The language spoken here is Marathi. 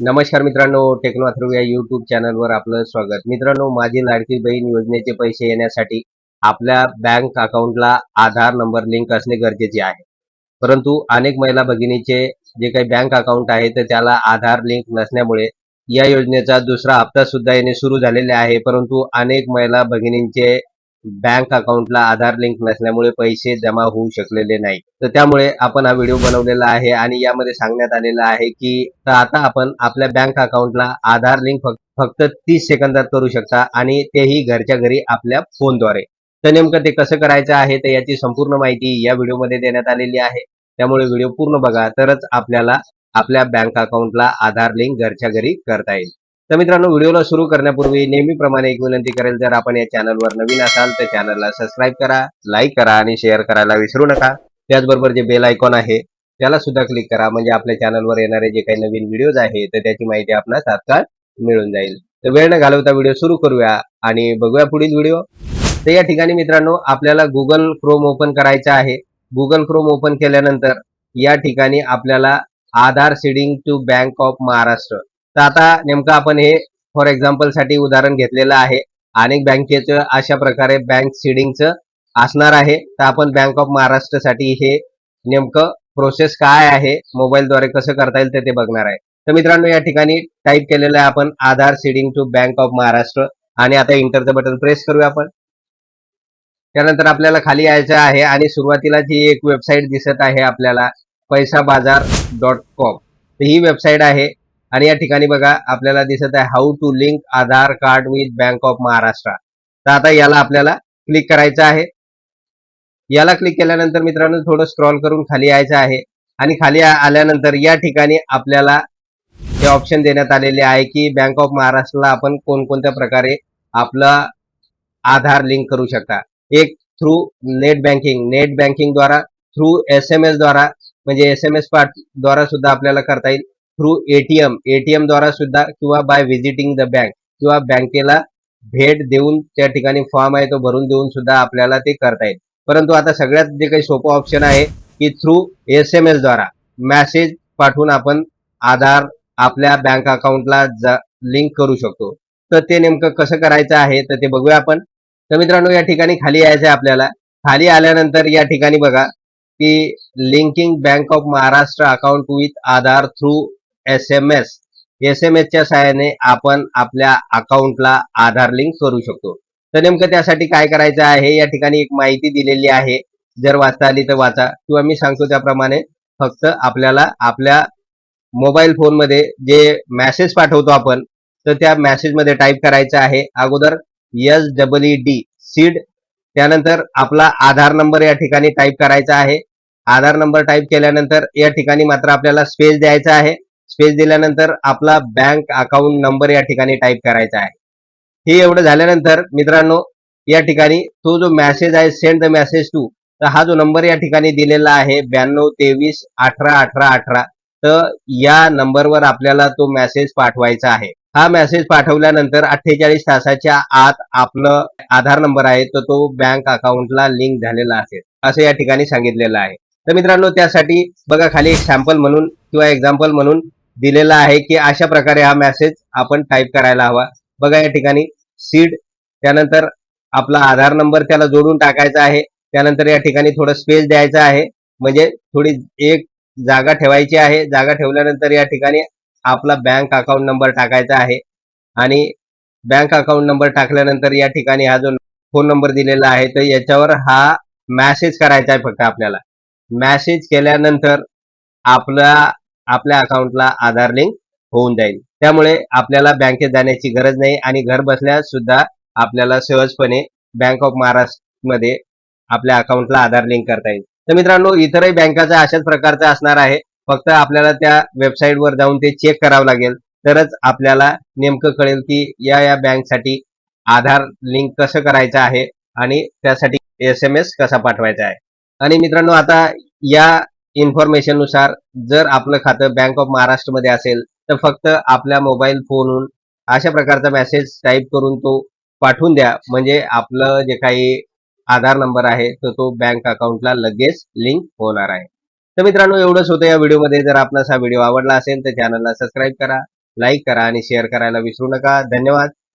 नमस्कार मित्रांनो टेक्नो या युट्यूब चॅनलवर आपलं स्वागत. मित्रांनो माझी लाडकी बहीण योजनेचे पैसे येण्यासाठी आपल्या बँक अकाउंटला आधार नंबर लिंक असणे गरजेचे आहे. परंतु अनेक महिला भगिनीचे जे काही बँक अकाउंट आहे तर त्याला आधार लिंक नसल्यामुळे या योजनेचा दुसरा हप्ता सुद्धा येणे सुरू झालेले आहे. परंतु अनेक महिला भगिनींचे बँक अकाउंटला आधार लिंक नसल्यामुळे पैसे जमा होऊ शकलेले नाही तर त्यामुळे आपण हा व्हिडिओ बनवलेला आहे आणि यामध्ये सांगण्यात आलेला आहे की तर आता आपण आपल्या बँक अकाउंटला आधार लिंक फक्त तीस सेकंदात करू शकता आणि तेही घरच्या घरी आपल्या फोनद्वारे. तर नेमकं ते कसं करायचं आहे तर याची संपूर्ण माहिती या व्हिडिओमध्ये देण्यात आलेली आहे. त्यामुळे व्हिडिओ पूर्ण बघा तरच आपल्याला आपल्या बँक अकाउंटला आधार लिंक घरच्या घरी करता येईल. तर मित्रांनो व्हिडिओला सुरू करण्यापूर्वी नेहमीप्रमाणे एक विनंती करेल जर आपण या चॅनलवर नवीन असाल तर चॅनलला सबस्क्राईब करा लाईक करा आणि शेअर करायला विसरू नका. त्याचबरोबर जे बेल आयकॉन आहे त्याला सुद्धा क्लिक करा म्हणजे आपल्या चॅनलवर येणारे जे काही नवीन व्हिडिओज आहे तर त्याची माहिती आपणास तात्काळ मिळून जाईल. तर वेळ न घालवता व्हिडिओ सुरू करूया आणि बघूया पुढील व्हिडिओ. तर या ठिकाणी मित्रांनो आपल्याला गुगल क्रोम ओपन करायचं आहे. गुगल क्रोम ओपन केल्यानंतर या ठिकाणी आपल्याला Aadhaar seeding to bank of Maharashtra तर आता नेमकं आपण हे फॉर एक्झाम्पलसाठी उदाहरण घेतलेलं आहे. अनेक बँकेचं अशा प्रकारे बँक सीडिंगचं असणार आहे. तर आपण बँक ऑफ महाराष्ट्रसाठी हे नेमकं प्रोसेस काय आहे मोबाईलद्वारे कसं करता येईल ते ते बघणार आहे. तर मित्रांनो या ठिकाणी टाईप केलेलं आहे आपण Aadhaar seeding to bank of Maharashtra आणि आता इंटरचं बटन प्रेस करूया आपण. त्यानंतर आपल्याला खाली यायचं आहे आणि सुरुवातीला जी एक वेबसाईट दिसत आहे आपल्याला पैसा बाजार डॉट कॉम ही वेबसाईट आहे. आणि या ठिकाणी बघा आपल्याला दिसत आहे how to link Aadhaar card with bank of Maharashtra तर आता याला आपल्याला क्लिक करायचं आहे. याला क्लिक केल्यानंतर मित्रांनो थोडं स्क्रॉल करून खाली यायचं आहे. आणि खाली आल्यानंतर या ठिकाणी आपल्याला हे ऑप्शन देण्यात आलेले आहे की बँक ऑफ महाराष्ट्रला आपण कोणकोणत्या प्रकारे आपला आधार लिंक करू शकता. एक through net banking net banking द्वारा थ्रू एस एम एस द्वारा म्हणजे एस एम एस पार्ट द्वारा सुद्धा आपल्याला करता येईल. थ्रू एटीएम एटीएम द्वारा सुद्धा किंवा बाय व्हिजिटिंग द बँक किंवा बँकेला भेट देऊन त्या ठिकाणी फॉर्म आहे तो भरून देऊन सुद्धा आपल्याला ते करता येईल. परंतु आता सगळ्यात जे काही सोपं ऑप्शन आहे की थ्रू एस एम एस द्वारा मॅसेज पाठवून आपण आधार आपल्या बँक अकाउंटला लिंक करू शकतो. तर ते नेमकं कसं करायचं आहे तर ते बघूया आपण. तर मित्रांनो या ठिकाणी खाली यायचं आहे आपल्याला. खाली आल्यानंतर या ठिकाणी बघा की linking bank of Maharashtra account with Aadhaar through S M S S M एसच्या सहाय्याने आपण आपल्या अकाउंटला आधार लिंक करू शकतो. तर नेमकं त्यासाठी काय करायचं आहे? या ठिकाणी एक माहिती दिलेली आहे. जर वाचता आली तर वाचा. किंवा मी सांगतो त्याप्रमाणे फक्त आपल्याला आपल्या मोबाईल फोनमध्ये जे मॅसेज पाठवतो आपण तर त्या मॅसेजमध्ये टाईप करायचं आहे. अगोदर S double E D seed त्यानंतर आपला आधार नंबर या ठिकाणी टाईप करायचा आहे. आधार नंबर टाईप केल्यानंतर या ठिकाणी मात्र आपल्याला स्पेस द्यायचा आहे. स्पेस दिल्यानंतर आपला बँक अकाउंट नंबर या ठिकाणी टाईप करायचा आहे. हे एवढं झाल्यानंतर मित्रांनो या ठिकाणी तो जो मेसेज आहे सेंड द मेसेज टू तर हा जो नंबर या ठिकाणी दिलेला आहे ब्याण्णव तेवीस अठरा अठरा अठरा तर या नंबरवर आपल्याला तो मेसेज पाठवायचा आहे. हा मेसेज पाठवल्यानंतर अठ्ठेचाळीस तासाच्या आत आपलं आधार नंबर आहे तर तो बँक अकाउंटला लिंक झालेला असेल असं या ठिकाणी सांगितलेलं आहे. तर मित्रांनो त्यासाठी बघा खाली एक सॅम्पल म्हणून किंवा एक्झाम्पल म्हणून दिलेला आहे की अशा प्रकारे हा मेसेज आपण टाईप करायला हवा. बघा या ठिकाणी सीड त्यानंतर आपला आधार नंबर त्याला जोडून टाकायचा आहे. त्यानंतर या ठिकाणी थोडं स्पेस द्यायचा आहे. म्हणजे थोडी एक जागा ठेवायची आहे. जागा ठेवल्यानंतर या ठिकाणी आपला बँक अकाउंट नंबर टाकायचा आहे. आणि बँक अकाउंट नंबर टाकल्यानंतर या ठिकाणी हा जो फोन नंबर दिलेला आहे तर याच्यावर हा मॅसेज करायचा आहे फक्त आपल्याला. मॅसेज केल्यानंतर आपला आपल्या अकाउंटला आधार लिंक होऊन जाईल. त्यामुळे आपल्याला बँकेत जाण्याची गरज नाही आणि घर बसल्या सुद्धा आपल्याला सहजपणे बँक ऑफ महाराष्ट्रमध्ये आपल्या अकाउंटला आधार लिंक करता येईल. तर मित्रांनो इतरही बँकाचा अशाच प्रकारचा असणार आहे. फक्त आपल्याला त्या वेबसाईटवर जाऊन ते चेक करावं लागेल. तरच आपल्याला नेमकं कळेल की या या बँकसाठी आधार लिंक कसं करायचं आहे आणि त्यासाठी एस एम एस कसा पाठवायचा आहे. आणि मित्रांनो आता या इन्फॉर्मेशननुसार जर आपलं खातं बँक ऑफ महाराष्ट्रमध्ये असेल तर फक्त आपल्या मोबाईल फोनहून अशा प्रकारचा मेसेज टाईप करून तो पाठवून द्या. म्हणजे आपलं जे काही आधार नंबर आहे तर तो बँक अकाउंटला लगेच लिंक होणार आहे. तर मित्रांनो एवढंच होतं या व्हिडिओमध्ये जर आपणास हा व्हिडिओ आवडला असेल तर चॅनलला सबस्क्राईब करा लाईक करा आणि शेअर करायला विसरू नका. धन्यवाद.